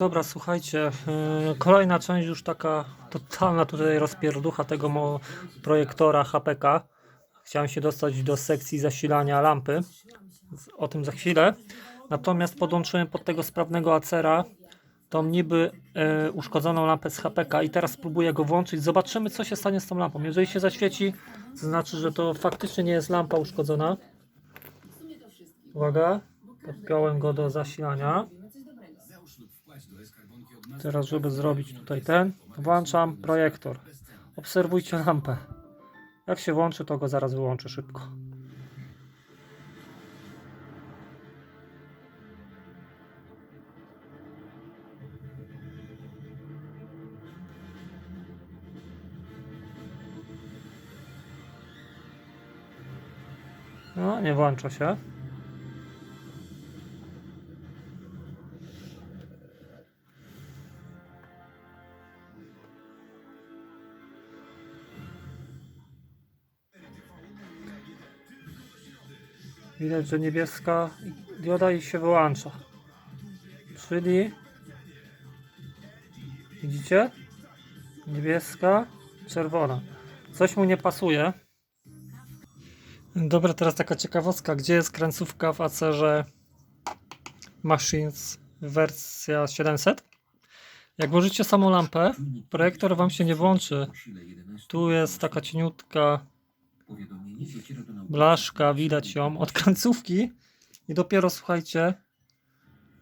Dobra, słuchajcie, yy, kolejna część już taka totalna tutaj rozpierducha tego projektora HPK. Chciałem się dostać do sekcji zasilania lampy, o tym za chwilę. Natomiast podłączyłem pod tego sprawnego acera tą niby yy, uszkodzoną lampę z HPK i teraz spróbuję go włączyć. Zobaczymy co się stanie z tą lampą. Jeżeli się zaświeci, to znaczy, że to faktycznie nie jest lampa uszkodzona. Uwaga, podpiąłem go do zasilania. Teraz, żeby zrobić tutaj ten, włączam projektor. Obserwujcie lampę. Jak się włączy, to go zaraz wyłączę szybko. No, nie włącza się. Widać, że niebieska dioda i się wyłącza. Czyli widzicie? Niebieska, czerwona. Coś mu nie pasuje. Dobra, teraz taka ciekawostka. Gdzie jest kręcówka w Acerze Machines wersja 700? Jak włożycie samą lampę, projektor Wam się nie włączy. Tu jest taka cieniutka blaszka, widać ją od końcówki i dopiero słuchajcie,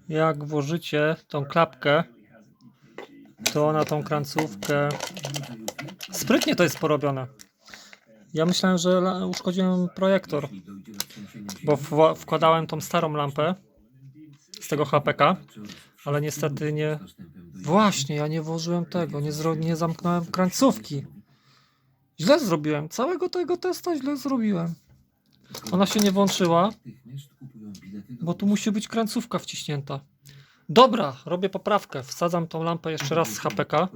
jak włożycie tą klapkę, to na tą krańcówkę sprytnie to jest porobione. Ja myślałem, że uszkodziłem projektor, bo wkładałem tą starą lampę z tego HPK, ale niestety nie. Właśnie, ja nie włożyłem tego, nie, nie zamknąłem krańcówki. Źle zrobiłem. Całego tego testa źle zrobiłem. Ona się nie włączyła, bo tu musi być krańcówka wciśnięta. Dobra, robię poprawkę. Wsadzam tą lampę jeszcze raz z HPK.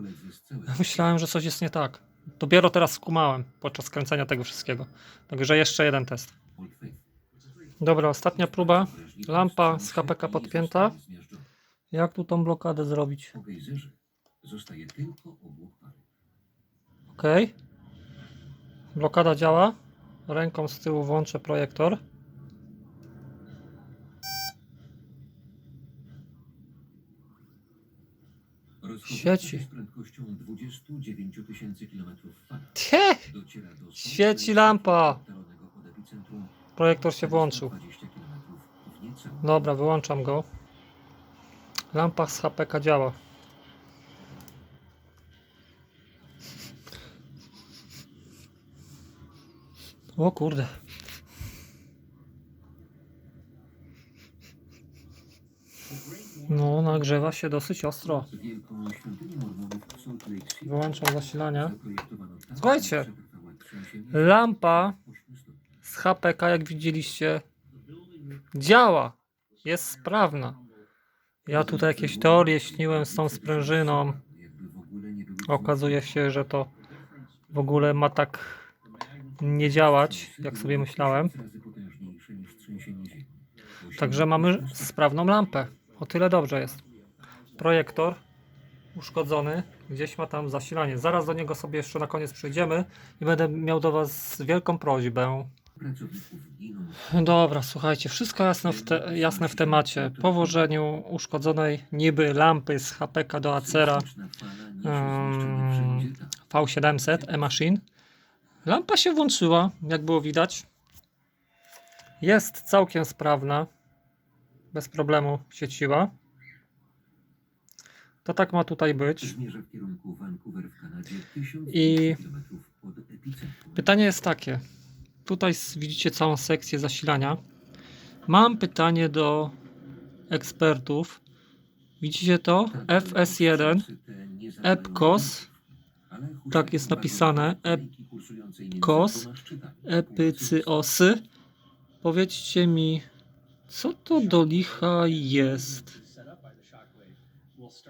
Myślałem, że coś jest nie tak. Dopiero teraz skumałem podczas kręcenia tego wszystkiego. Także jeszcze jeden test. Dobra, ostatnia próba. Lampa z HPK podpięta. Jak tu tą blokadę zrobić? Zostaje tylko obłok pary. Ok. Blokada działa. Ręką z tyłu włączę projektor. Rozchodzi Świeci. się z prędkością 29 tysięcy km fal. Tie! Dociera do Świeci lampa. Projektor się włączył. 20 km w niecałym Dobra, wyłączam go. Lampa z HPK działa. O kurde. No, nagrzewa się dosyć ostro. Wyłączam zasilanie. Słuchajcie. Lampa 8 stopni. z HPK, jak widzieliście, działa. Jest sprawna. Ja tutaj jakieś teorie śniłem z tą sprężyną. Okazuje się, że to w ogóle ma tak nie działać, jak sobie myślałem. Także mamy sprawną lampę. O tyle dobrze jest. Projektor uszkodzony, gdzieś ma tam zasilanie. Zaraz do niego sobie jeszcze na koniec przejdziemy i będę miał do Was wielką prośbę. Dobra, słuchajcie, wszystko jasne w, te, jasne w temacie. Po włożeniu uszkodzonej niby lampy z HPK do Acera tak. V700 E-Machine. Lampa się włączyła, jak było widać. Jest całkiem sprawna. Bez problemu świeciła. To tak ma tutaj być. Zmierza w kierunku Vancouver w Kanadzie, 1000 I-. Pytanie jest takie. Tutaj widzicie całą sekcję zasilania. Mam pytanie do ekspertów. Widzicie to? FS1 EPCOS tak jest napisane, EPCOS, Epycyosy. Powiedzcie mi, co to do licha jest?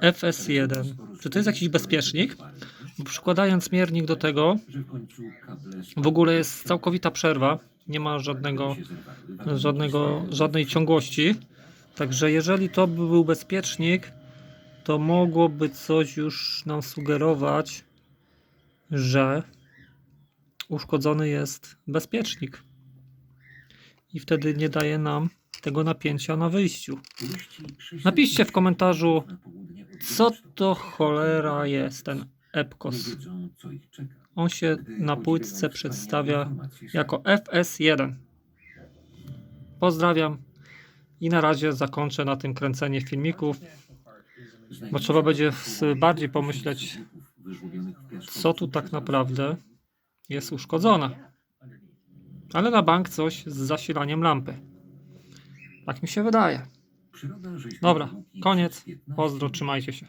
FS1. Czy to jest jakiś bezpiecznik? Bo Przykładając miernik do tego, w ogóle jest całkowita przerwa. Nie ma żadnego, żadnego, żadnej ciągłości. Także jeżeli to by był bezpiecznik, to mogłoby coś już nam sugerować, że uszkodzony jest bezpiecznik. I wtedy nie daje nam tego napięcia na wyjściu. Turyści 600 Napiszcie w komentarzu, co to cholera jest ten Epcos. On się na płytce przedstawia jako FS1. Pozdrawiam i na razie zakończę na tym kręcenie filmików. Bo trzeba będzie bardziej 2000 pomyśleć, co tu tak naprawdę jest uszkodzone. Ale na bank coś z zasilaniem lampy. Tak mi się wydaje. Dobra, koniec. przez 15 Pozdro, trzymajcie się.